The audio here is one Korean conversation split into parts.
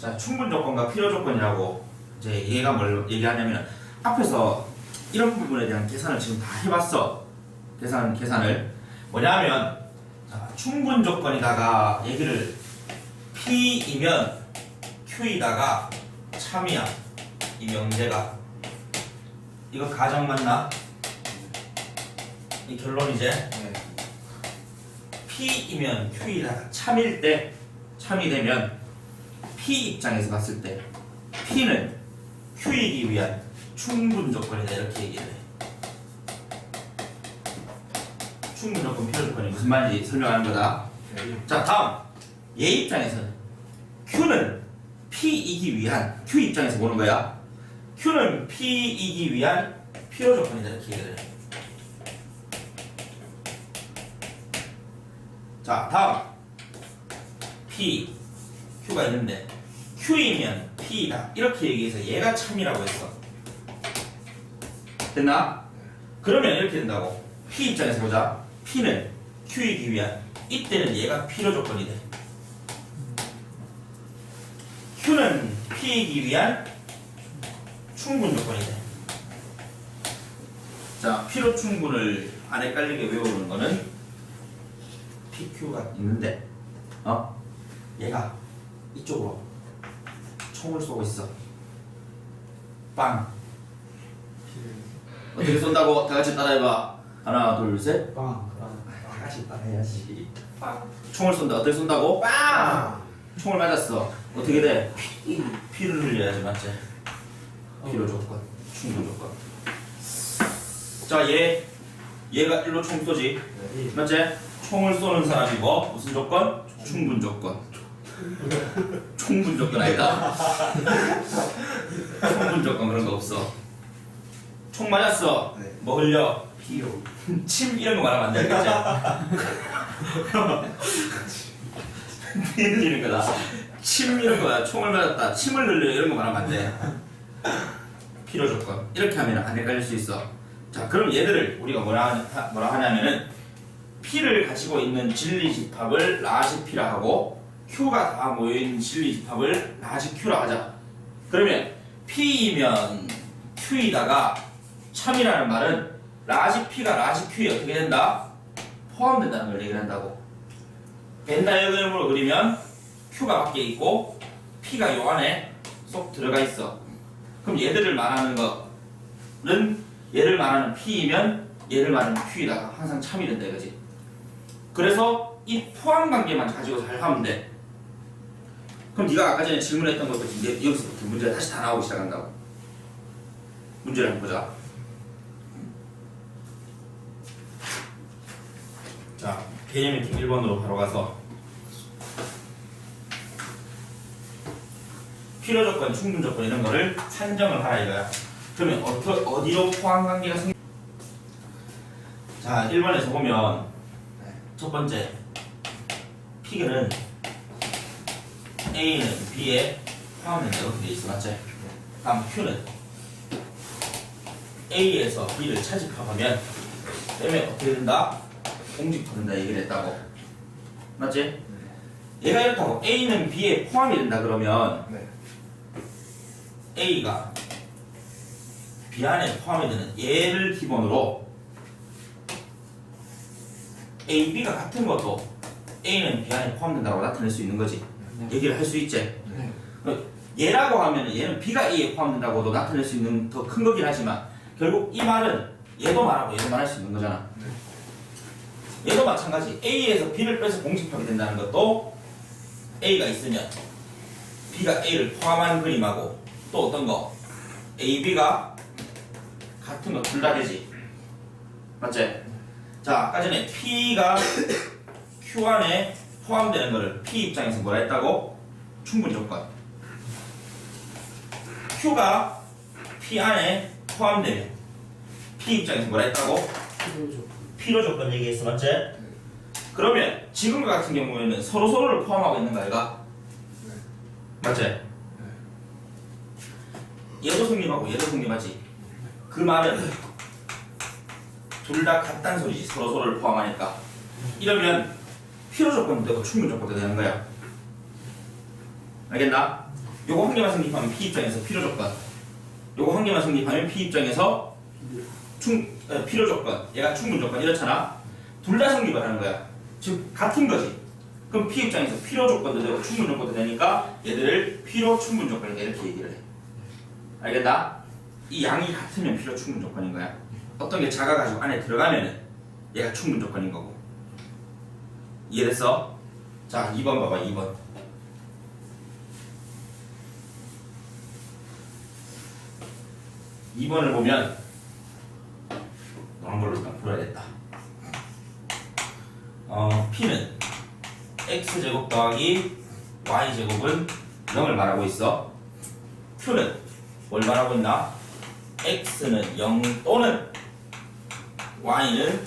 자, 충분 조건과 필요 조건이라고 이제 얘가 뭘 얘기하냐면 앞에서 이런 부분에 대한 계산을 지금 다 해봤어. 계산 계산을 뭐냐면 자, 충분 조건이다가 얘기를 P이면 Q이다가 참이야 이 명제가 이거 가정 맞나? 이 결론 이제 네. P이면 Q이다가 참일 때 참이 되면 P 입장에서 봤을 때 P는 Q이기 위한 충분 조건이다 이렇게 얘기를 해. 충분 조건, 필요 조건이 무슨 말인지 설명하는 거다. 네. 자 다음 얘 입장에서는 Q는 P이기 위한 Q 입장에서 보는 거야. Q는 P이기 위한 필요 조건이다 이렇게 얘기를 해. 자 다음 P Q가 있는데 Q이면 P이다 이렇게 얘기해서 얘가 참이라고 했어. 됐나? 그러면 이렇게 된다고. P 입장에서 보자. P는 Q이기 위한 이때는 얘가 필요 조건이 돼. Q는 P이기 위한 충분 조건이 돼. 자, 필요 충분을 안 헷갈리게 외우는 거는 PQ가 있는데, 어? 얘가 이쪽으로 총을 쏘고 있어. 빵. 어떻게 쏜다고? 다 같이 따라해봐. 하나, 둘, 셋. 빵. 다 같이 따라해야지. 총을 쏜다. 어떻게 쏜다고? 빵. 총을 맞았어. 어떻게 돼? 피, 피를 흘려야지, 맞지? 필요 조건, 충분 조건. 자, 얘, 얘가 일로 총 쏘지. 네. 맞지? 총을 쏘는 사람이 뭐? 무슨 조건? 충분 조건. 충분 조건 아니다. 충분 조건 그런 거 없어. 총 맞았어. 네. 뭐 흘려? 피요. 침 이런 거 말하면 안 되겠지? 피 흘리는 거다. 침 이런 거야. 총을 맞았다. 침을 흘려 이런 거 말하면 안 돼. 필요 조건. 이렇게 하면 안 헷갈릴 수 있어. 자, 그럼 얘들을 우리가 뭐라 하냐, 뭐라 하냐면은 P를 가지고 있는 진리 집합을 라지 P라 하고 Q가 다 모여 있는 진리 집합을 라지 Q라 하자. 그러면 P이면 Q이다가 참이라는 말은 라지 P가 라지 Q에 어떻게 된다? 포함된다는 걸 얘기를 한다고. 벤 다이어그램으로 그리면 Q가 밖에 있고 P가 요 안에 쏙 들어가 있어. 그럼 얘들을 말하는 거는 얘를 말하는 P이면 얘를 말하는 Q이다가 항상 참이 된다 이거지. 그래서 이 포함 관계만 가지고 잘 하면 돼. 그럼 네가 아까 전에 질문했던 것도 이제 여기서부터 문제가 다시 다 나오기 시작한다고. 문제를 한번 보자. 자, 개념 미팅 1번으로 바로 가서 필요 조건, 충분 조건 이런 거를 산정을 하라 이거야. 그러면 어떠, 어디로 포함 관계가 생? 자, 1번에서 보면 첫 번째 P는 A는 B에 포함된다 이렇게 돼 있어, 맞지? 다음 Q는 A에서 B를 차집합하면 그러면 어떻게 된다? 공집합된다 얘기를 했다고, 맞지? 얘가 이렇다고 A는 B에 포함이 된다 그러면 네. A가 B 안에 포함이 되는 얘를 기본으로 A, B가 같은 것도 A는 B 안에 포함된다고 나타낼 수 있는 거지. 얘기를 할 수 있지. 네. 얘라고 하면 얘는 B가 A에 포함된다고도 나타낼 수 있는 더 큰 거긴 하지만 결국 이 말은 얘도 말하고 얘도 말할 수 있는 거잖아. 얘도 마찬가지. A에서 B를 빼서 공집하게 된다는 것도 A가 있으면 B가 A를 포함한 그림하고 또 어떤 거? A, B가 같은 거 둘 다 되지. 맞지? 자, 아까 전에 P가 Q 안에 포함되는 거를 P 입장에서 뭐라 했다고? 충분 조건. Q가 P 안에 포함되면 P 입장에서 뭐라 했다고? 필요 조건 얘기했어, 맞지? 그러면 지금과 같은 경우에는 서로 서로를 포함하고 있는 거 아이가? 네. 맞지? 얘도 성립하고 얘도 성립하지. 그 말은 둘 다 같다는 소리지. 서로 서로를 포함하니까. 이러면 필요 조건도 되고 충분 조건도 되는 거야. 알겠나? 요거 한 개만 성립하면 P 입장에서 필요 조건. 요거 한 개만 성립하면 P 입장에서 충 어, 필요 조건. 얘가 충분 조건 이렇잖아. 둘 다 성립을 하는 거야. 즉 같은 거지. 그럼 P 입장에서 필요 조건도 되고 충분 조건도 되니까 얘들을 필요 충분 조건 이렇게 얘기를 해. 알겠다? 이 양이 같으면 필요 충분 조건인 거야. 어떤 게 작아가지고 안에 들어가면은 얘가 충분 조건인 거고. 이해됐어? 자, 2번 봐봐, 2번. 이번을 보면 노란 걸로 일단 풀어야겠다. 어, P는 X제곱 더하기 Y제곱은 0을 말하고 있어. Q는 뭘 말하고 있나? X는 0 또는 Y는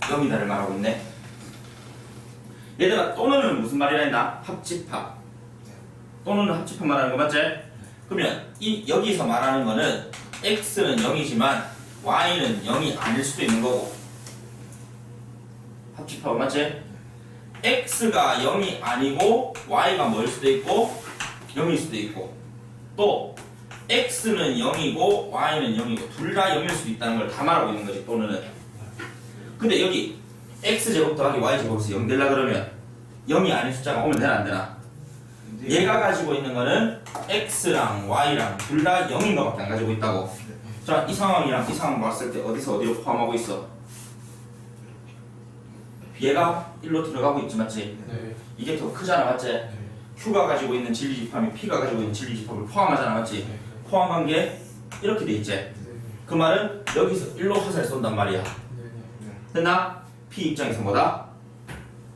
0이다를 말하고 있네. 얘들아 또는은 무슨 말이라 했나? 합집합. 또는 합집합 말하는 거 맞지? 그러면 이 여기서 말하는 거는 x는 0이지만 y는 0이 아닐 수도 있는 거고. 합집합 맞지? x가 0이 아니고 y가 뭐일 수도 있고 0일 수도 있고 또 x는 0이고 y는 0이고 둘 다 0일 수도 있다는 걸 다 말하고 있는 거지 또는 근데 여기 x제곱 더하기 y제곱에서 0 되려 그러면 0이 아닌 숫자가 오면 되나 안 되나? 얘가 가지고 있는 거는 x랑 y랑 둘 다 0인 것밖에 안 가지고 있다고. 자, 이 상황이랑 이 상황 봤을 때 어디서 어디로 포함하고 있어? 얘가 1로 들어가고 있지 맞지? 네. 이게 더 크잖아 맞지? q가 가지고 있는 진리집합이 p가 가지고 있는 진리집합을 포함하잖아 맞지? 네. 포함한 게 이렇게 돼 있지? 그 말은 여기서 1로 화살 쏜단 말이야. 됐나? P 입장에서 뭐다?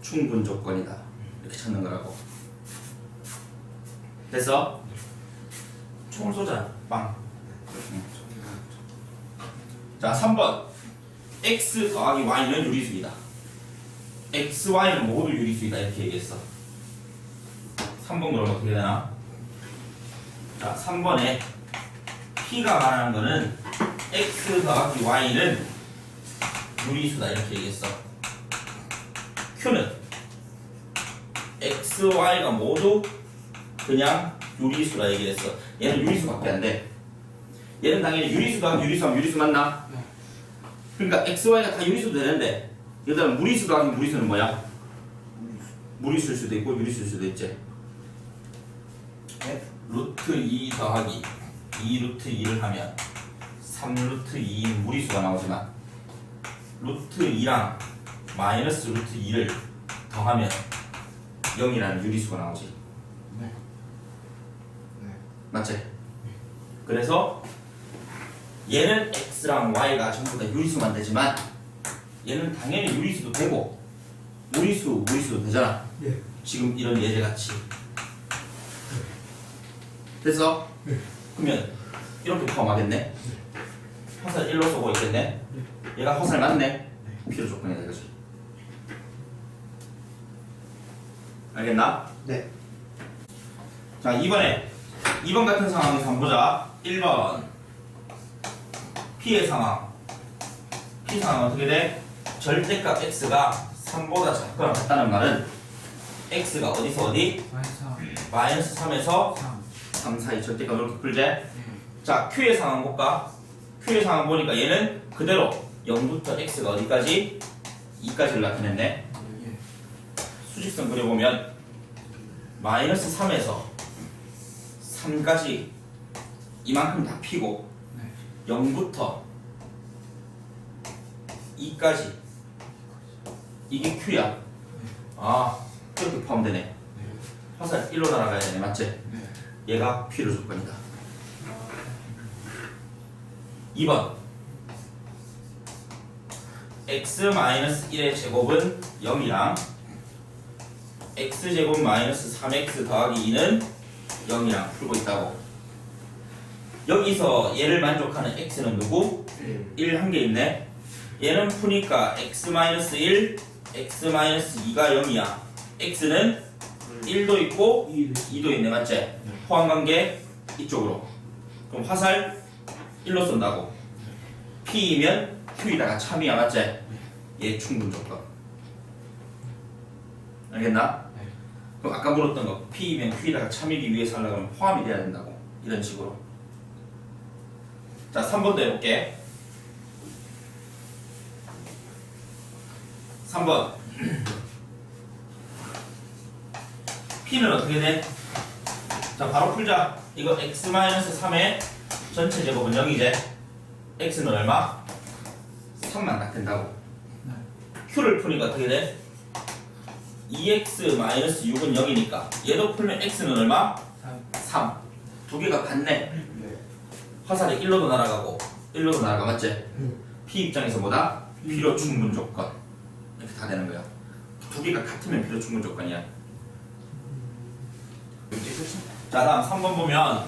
충분 조건이다. 이렇게 찾는 거라고. 됐어? 총을 쏘자. 빵. 응. 자, 3번. X 더하기 Y는 유리수이다. X, Y는 모두 유리수이다. 이렇게 얘기했어. 3번 그럼 어떻게 되나? 자, 3번에 P가 말하는 거는 X 더하기 Y는 유리수다 이렇게 얘기했어. Q는 X, Y가 모두 그냥 유리수라 얘기했어. 얘는 유리수밖에 안 돼. 얘는 당연히 유리수 더하기 유리수 하면 유리수 맞나? 네. 그러니까 X, Y가 다 유리수도 되는데 얘들아 무리수 더하기 무리수는 뭐야? 무리수일 수도 있고 유리수일 수도 있지. 네. 루트 2 더하기 2 루트 2를 하면 3 루트 2인 무리수가 나오지만 루트 2랑 마이너스 루트 2를 더하면 0이라는 유리수가 나오지. 네. 네. 맞지? 그래서 얘는 x랑 y가 전부 다 유리수만 되지만 얘는 당연히 유리수도 되고 무리수, 무리수도 되잖아. 예. 지금 이런 예제 같이. 됐어? 네. 그러면 이렇게 포함하겠네. 화살 1로 쏘고 있겠네. 얘가 화살 맞네. 필요 조건이다 이거지. 알겠나? 네. 자, 이번에 2번 같은 상황에서 한번 보자. 1번 P의 상황. P 상황 어떻게 돼? 절대값 X가 3보다 작거나 같다는 말은 X가 어디서 어디? 마이너스 마이너스 3에서 3. 3 사이 절대값 이렇게 풀제. 자, Q의 상황 볼까? Q의 상황 보니까 얘는 그대로 0부터 X가 어디까지? 2까지를 나타냈네. 예. 수직선 그려보면 마이너스 3에서 3까지 이만큼 다 피고 네. 0부터 2까지 이게 Q야 아 이렇게 포함되네 네. 화살 1로 날아가야 되네 맞지? 네. 얘가 필요 조건이다 2번 x-1의 제곱은 0이랑 x제곱 마이너스 3x 더하기 2는 0이랑 풀고 있다고. 여기서 얘를 만족하는 x는 누구? 1 한 개 있네. 얘는 푸니까 x-1 x-2가 0이야. x는 1도 있고 2도 있네. 맞지? 포함 관계 이쪽으로. 그럼 화살 1로 쏜다고. P이면 Q이다가 참이야. 맞지? 얘 충분 조건 알겠나? 네. 그럼 아까 물었던 거 P면 Q에다가 참이기 위해서 하려면 포함이 돼야 된다고 이런 식으로 자 3번도 해볼게 3번 P는 어떻게 돼? 자 바로 풀자 이거 x-3의 전체 제곱은 0이제 x는 얼마? 3만 딱 된다고 q를 푸니까 어떻게 돼? 2x-6은 0이니까 얘도 풀면 x는 얼마? 3. 두 개가 같네. 네. 화살이 1로도 날아가고 1로도 날아가 맞지? P 입장에서 뭐다? 필요 충분 조건. 이렇게 다 되는 거야. 두 개가 같으면 필요 충분 조건이야. 자 다음 3번 보면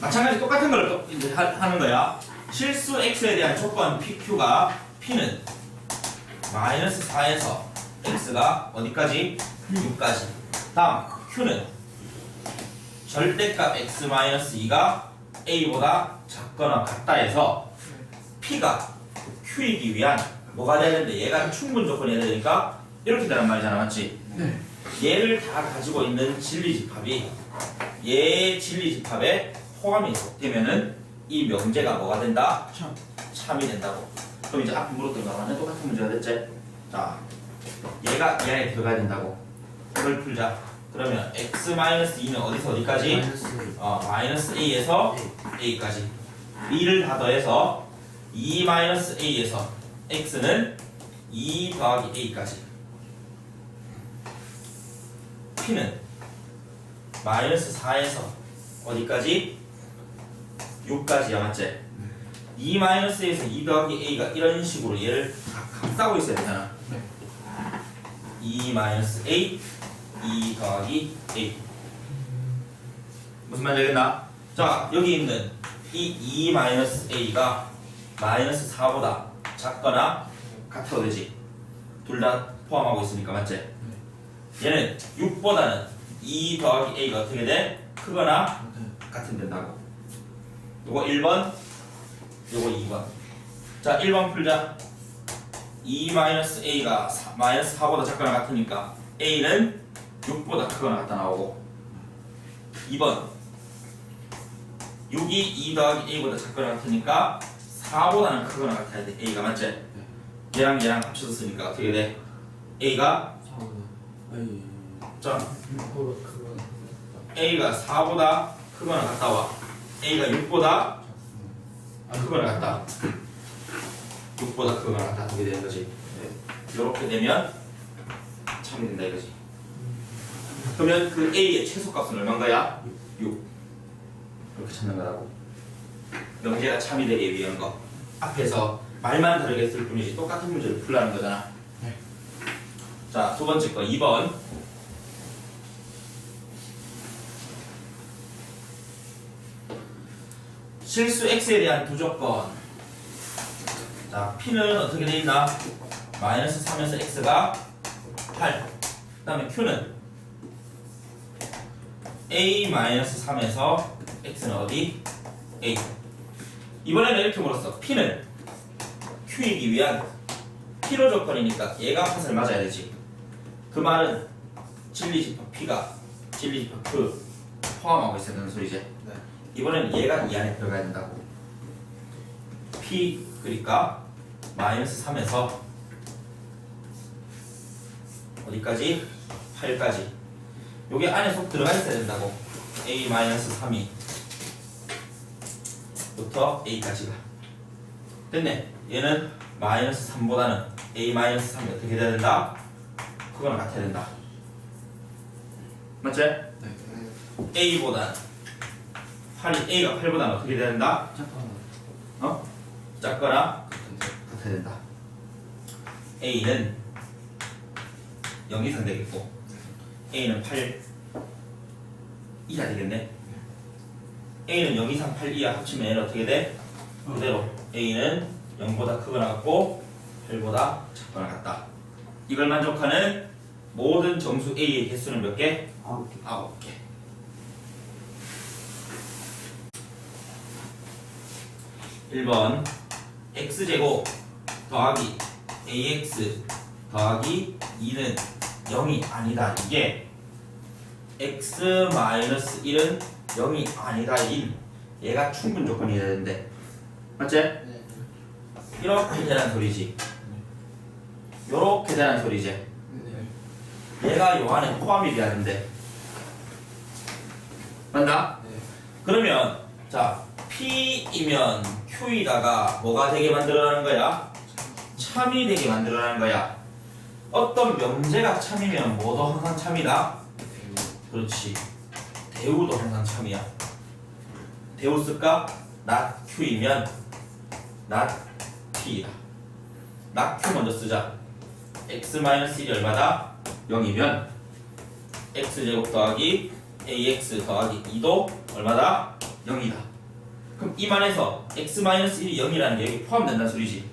마찬가지 똑같은 걸 또 이제 하, 하는 거야. 실수 x에 대한 조건 PQ가 P는 마이너스 4에서 x가 어디까지? 6까지. 다음 q는 절대값 x 마이너스 2가 a보다 작거나 같다 해서 p가 q이기 위한 뭐가 돼야 되는데 얘가 충분 조건이 돼야 되니까 이렇게 되란 말이잖아 맞지? 네. 얘를 다 가지고 있는 진리집합이 얘 진리집합에 포함이 되면은 이 명제가 뭐가 된다? 참. 참이 된다고. 그럼 이제 앞에 물었던 거랑 똑같은 문제가 됐지? 자, 얘가 이 안에 들어가야 된다고. 이걸 풀자. 그러면 x-2는 어디서 어디까지? 마이너스 어, 마이너스 a에서 a까지. 2를 다 더해서 2-a에서 x는 2 더하기 a까지. p는 마이너스 4에서 어디까지? 6까지야 맞지? 2 마이너스 에서 2 더하기 a가 이런 식으로 얘를 다 감싸고 있어야 되잖아. 네. 2 마이너스 a, 2 더하기 a. 무슨 말인지 알겠나? 자 여기 있는 이 2 마이너스 a가 마이너스 4보다 작거나 같아도 되지. 둘 다 포함하고 있으니까 맞지? 얘는 6보다는 2 더하기 a가 어떻게 돼? 크거나 네. 같은 된다고. 요거 1번, 요거 2번. 자, 1번 풀자. 2 마이너스 a가 사- 마이너스 4보다 작거나 같으니까 a는 6보다 크거나 같다 나오고 2번 6이 2 더하기 a보다 작거나 같으니까 4보다는 크거나 같아야 돼 a가 맞지? 얘랑 얘랑 합쳐서 쓰니까 어떻게 돼? a가 아니. 자 그거 그거. a가 4보다 크거나 같다 와 a가 6보다 크거나 같다 6보다 크거나 같다. 그게 되는 거지. 이렇게 되면 참이 된다 이거지. 그러면 그 a의 최소값은 얼마인가야? 6 이렇게 찾는 거라고. 명제가 참이 되기 위한 거. 앞에서 말만 다르게 쓸 뿐이지 똑같은 문제를 풀라는 거잖아. 네. 자 두 번째 거. 2번. 실수 x에 대한 두 조건 자 p는 어떻게 돼 있나? 마이너스 3에서 x가 8 그 다음에 q는 a 마이너스 3에서 x는 어디? a 이번에는 이렇게 물었어 p는 q이기 위한 필요 조건이니까 얘가 팟을 맞아야 되지 그 말은 진리집합 p가 진리집합 q 포함하고 되는 소리지 네. 이번에는 얘가 이 안에 들어가야 된다고 p 그러니까 마이너스 3에서 어디까지? 8까지 요게 안에 속 들어가 있어야 된다고 a 마이너스 3이 부터 a까지가 됐네 얘는 마이너스 3보다는 a 마이너스 3이 어떻게 돼야 된다? 그거랑 같아야 된다 맞지? 네. a보다는 8이 a가 8보다는 어떻게 돼야 된다? 어? 작거나 같아야 된다. A는 0 이상 되겠고 A는 8 이하 되겠네. A는 0 이상 8 이하 합치면 얘는 어떻게 돼? 그대로 A는 0보다 크거나 같고 8보다 작거나 같다. 이걸 만족하는 모든 정수 A의 개수는 몇 개? 아홉 개. 9개. 일번 x제곱 더하기 ax 더하기 2는 0이 아니다. 이게 x 마이너스 1은 0이 아니다 인 얘가 충분 조건이어야 되는데 맞지? 네. 이렇게 되란 소리지. 요렇게 되란 소리지. 네. 얘가 요 안에 포함이 돼야 된대. 맞나? 네. 그러면 자 P이면 Q이다가 뭐가 되게 만들어라는 거야? 참이 되게 만들어라는 거야. 어떤 명제가 참이면 뭐도 항상 참이다. 그렇지. 대우도 항상 참이야. 대우 쓸까? not not Q 먼저 쓰자. x-1이 얼마다? 0이면 x제곱 더하기 ax 더하기 2도 얼마다? 0이다. 그럼 이만해서 x-1이 0이라는 게 포함된다는 소리지.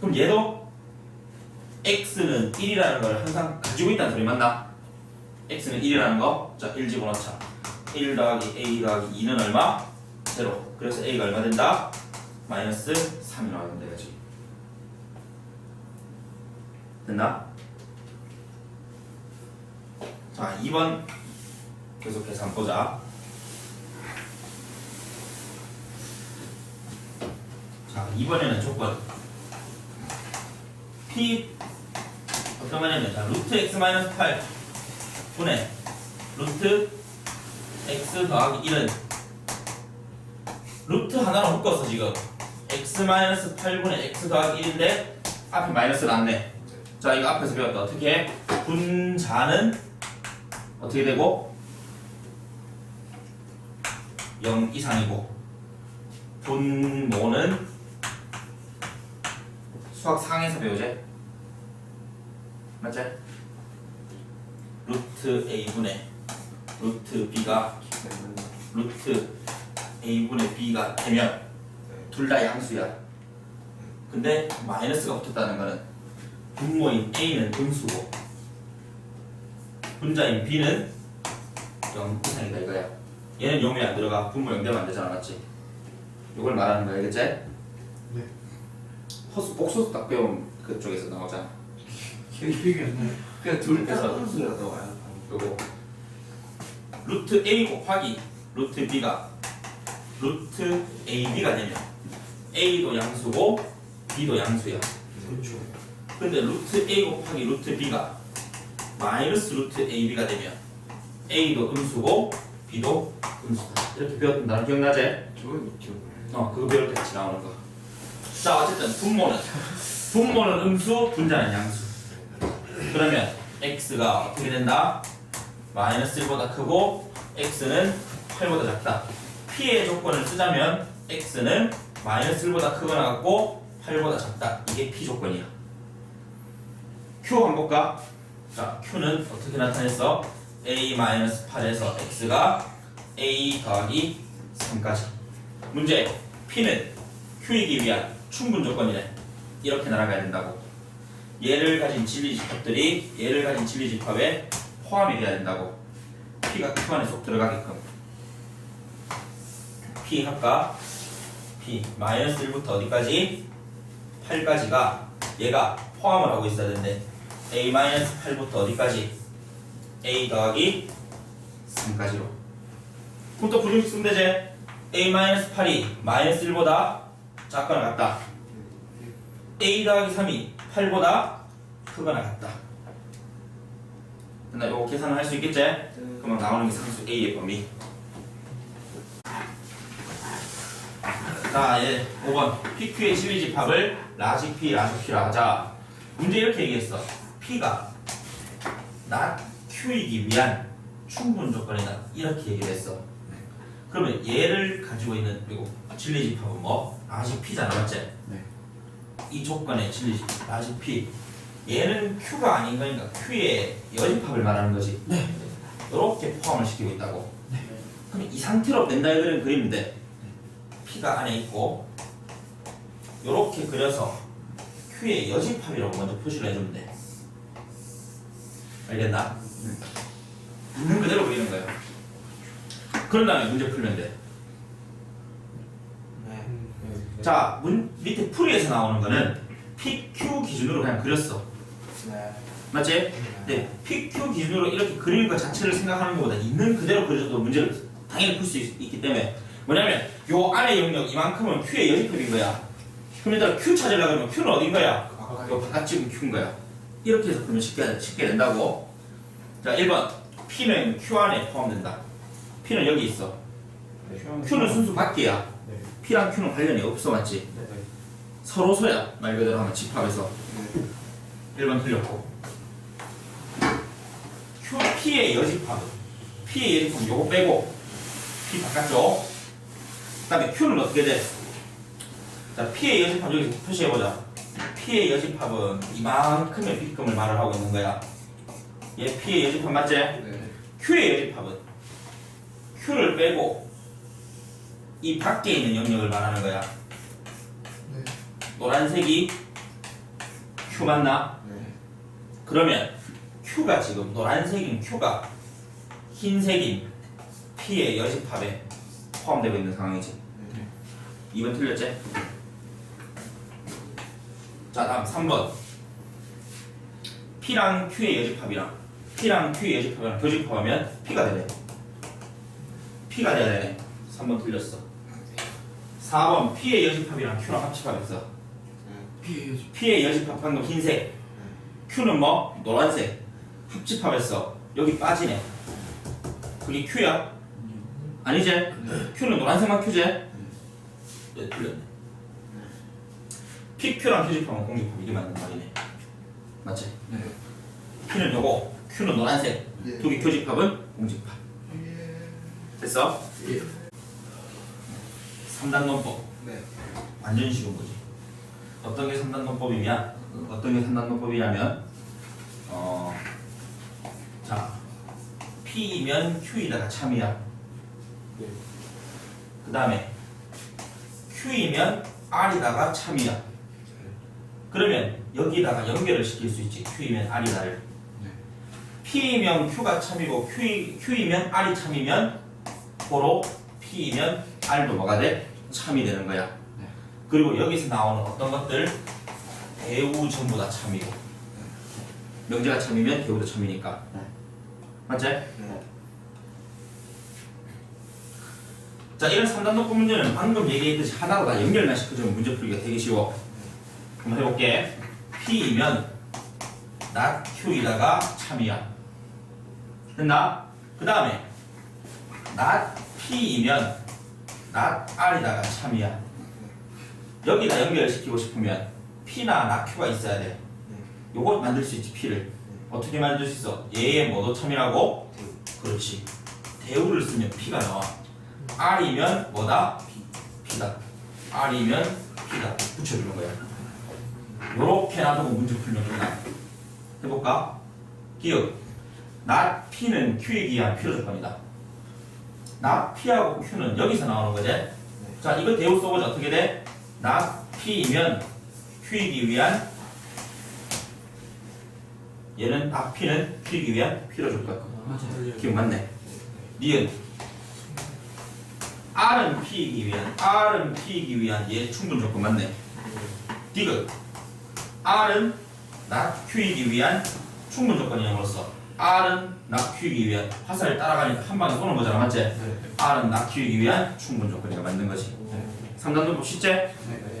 그럼 얘도 x는 1이라는 걸 항상 가지고 있다는 소리 맞나? x는 1이라는 거. 자, 1 집어넣자. 1 더하기 a 더하기 2는 얼마? 0. 그래서 a가 얼마 된다? 마이너스 3이 나오면 되지. 됐나? 자, 2번 계속 계산 보자. 이번에는 조건. P 어떤 말이냐면 자, 루트 x 마이너스 8 분의 루트 x 더하기 1은 루트 하나로 묶었어 지금. X 마이너스 8분의 x 더하기 1인데 앞에 마이너스 났네 자 이거 앞에서 배웠다. 어떻게 분자는 어떻게 되고? 0 이상이고. 분모는 수학 상에서 배우지 맞지? 루트 a분의 루트 b가 루트 a분의 b가 되면 둘 다 양수야 근데 마이너스가 붙었다는 거는 분모인 a는 분수고 분자인 b는 0 이상이다 이거야 얘는 0이 안 들어가 분모 0 되면 안 되잖아 맞지? 이걸 말하는 거야 알겠지? 네. 허수 복수수 딱 배운 그쪽에서 나오잖아 기억이 안 나요. 그냥 둘 그래서- 다 소리가 나와요. 요거 루트 a 곱하기 루트 b가 루트 ab가 되면 a도 양수고 b도 양수야 그렇죠. 근데 루트 a 곱하기 루트 b가 마이너스 루트 ab가 되면 a도 음수고 b도 음수다 이렇게 배웠던 단어 기억나지? 저건 기억. 어 그거 배울 때 같이 나오는 거 자 어쨌든 분모는 분모는 음수 분자는 양수 그러면 x가 어떻게 된다? 마이너스 1보다 크고 x는 8보다 작다 p의 조건을 쓰자면 x는 마이너스 1보다 크거나 같고 8보다 작다 이게 p 조건이야 q 한번 볼까? 자 q는 어떻게 나타냈어? a-8에서 x가 a 더하기 3까지 문제 P는 Q이기 위한 충분 조건이래. 이렇게 날아가야 된다고. 얘를 가진 진리 집합들이 얘를 가진 진리 집합에 포함이 돼야 된다고. P가 Q 안에 쏙 들어가게끔. P 할까? P 마이너스 1부터 어디까지? 8까지가 얘가 포함을 하고 있어야 되는데 A 마이너스 8부터 어디까지? A 더하기 3까지로. 그럼 또 부등식 쓰면 되지? a-8이 마이너스 1보다 작거나 같다. a 더하기 3이 8보다 크거나 같다. 근데 이거 계산을 할 수 있겠지? 그러면 나오는 게 상수 a의 범위. 자, 예, 5번. PQ의 진리집합을 라지 P, 라지 Q라 하자. 문제 이렇게 얘기했어. P가 not Q이기 위한 충분 조건이다. 이렇게 얘기를 했어. 그러면 얘를 가지고 있는 그리고 진리집합은 뭐? 라지 P잖아, 맞지? 네. 이 조건의 진리집합 라지 P. 얘는 Q가 아닌 거니까 Q의 여집합을 말하는 거지. 이렇게 포함을 시키고 있다고. 그럼 이 상태로 벤다이 그림 그리는데 P가 안에 있고 이렇게 그려서 Q의 여집합이라고 먼저 표시를 해주면 돼. 알겠나? 있는 그대로 그리는 거예요. 그런 다음에 문제 풀면 돼. 네. 자, 문, 밑에 풀이에서 나오는 거는 PQ 기준으로 그냥 그렸어. 네. 맞지? 네. PQ 기준으로 이렇게 그리는 것 자체를 생각하는 것보다 있는 그대로 그려도 문제를 당연히 풀 수 있기 때문에 뭐냐면 요 안에 영역 이만큼은 Q의 여집합인 거야. 그럼 일단 Q 찾으려고 하면 Q는 어딘 거야? 요 바깥 지금 Q인 거야. 이렇게 해서 그러면 쉽게, 쉽게 된다고. 자, 1번. P는 Q 안에 포함된다. P는 여기 있어. Q는 순수 밖이야. 네. P랑 Q는 관련이 없어, 맞지? 네. 서로소야. 말 그대로 하면 집합에서. 1번 틀렸고. Q, P의 여집합은? P의 여집합은 요거 빼고. P 바깥쪽. 그 다음에 Q는 어떻게 돼? 자, P의 여집합 여기서 표시해보자. P의 여집합은 이만큼의 B금을 말을 하고 있는 거야. 얘 P의 여집합 맞지? 네. Q의 여집합은 Q를 빼고 이 밖에 있는 영역을 말하는 거야. 네. 노란색이 Q 맞나? 네. 그러면 Q가 지금 노란색인 Q가 흰색인 P의 여집합에 포함되고 있는 상황이지. 네. 2번 틀렸지? 자 다음 3번 P랑 Q의 여집합이랑 P랑 Q의 여집합이랑 교집합하면 P가 되네 P가 되네 3번 틀렸어 4번 P의 여집합이랑 Q랑 합집합했어 피해야죠. P의 여집합 방금 흰색 Q는 뭐? 노란색 합집합했어 여기 빠지네 그게 Q야? 아니지? Q는 노란색만 Q지? 네 틀렸네 PQ랑 교집합은 공집합 이게 맞는 말이네 맞지? 네. P는 요거 Q는 노란색 네. 두개 교집합은 공집합 됐어? 예. 3단 논법. 네. 완전 쉬운 거지. 어떤 게 3단 논법이냐? 어떤 게 3단 논법이냐면 어, 자 P이면 Q이다가 참이야. 네. 그 다음에 Q이면 R이다가 참이야. 그러면 여기다가 연결을 시킬 수 있지. Q이면 R이다를. 네. P이면 Q가 참이고 Q, Q이면 R이 참이면 고로 P이면 R도 뭐가 돼? 참이 되는 거야 네. 그리고 여기서 나오는 어떤 것들 대우 전부 다 참이고 명제가 참이면 대우도 참이니까 네. 맞지? 네. 자 이런 3단 논법 문제는 방금 얘기했듯이 하나로 다 연결만 시켜주면 문제 풀기가 되게 쉬워 한번 해볼게 P이면 not Q이다가 참이야 됐나? 그 다음에 not P이면 not R이다가 참이야. 여기다 연결시키고 싶으면 P나 Q가 있어야 돼. 요걸 만들 수 있지 P를. 어떻게 만들 수 있어? 얘의 뭐도 참이라고? 그렇지. 대우를 쓰면 P가 나와. R이면 뭐다? P다. R이면 P다. 붙여주는 거야. 요렇게 놔두고 문제 풀면 끝나? 해볼까? 기억. not P는 Q에 기한 P로 조건이다 P하고 Q는 여기서 나오는 거지 자 이거 대우 써보자 어떻게 돼? not P이면 Q이기 위한 얘는 P는 Q이기 위한 P로 조건 맞아요. 기억 맞네. 니은 R은 P이기 위한 R은 P이기 위한 얘 충분 조건 맞네. 디귿 R은 not Q이기 위한 충분 조건이므로써 R은 Q이기 위한 화살을 따라가니까 한 방에 쏘는 거잖아 맞지? 네. R은 Q이기 위한 충분 조건이가 맞는 거지. 네. 3단 도법 쉽지? 네.